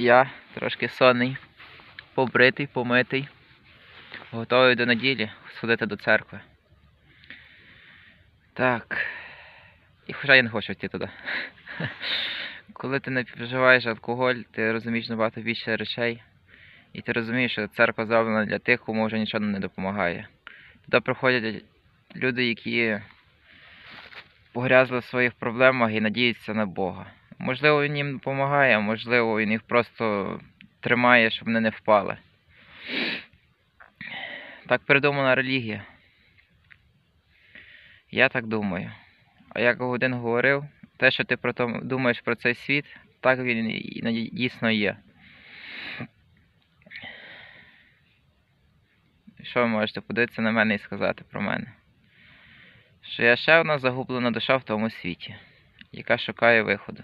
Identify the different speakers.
Speaker 1: Я трошки сонний, побритий, помитий, готовий до неділі сходити до церкви. Так. І хоча я не хочу йти туди. Коли ти не вживаєш алкоголь, ти розумієш набагато більше речей. І ти розумієш, що церква зроблена для тих, кому вже нічого не допомагає. Туди приходять люди, які погрязли в своїх проблемах і надіються на Бога. Можливо, він їм допомагає, можливо, він їх просто тримає, щоб вони не впали. Так придумана релігія. Я так думаю. А як один говорив, те, що ти про то думаєш про цей світ, так він дійсно є. Що ви можете подивитися на мене і сказати про мене? Що я ще одна загублена душа в тому світі, яка шукає виходу.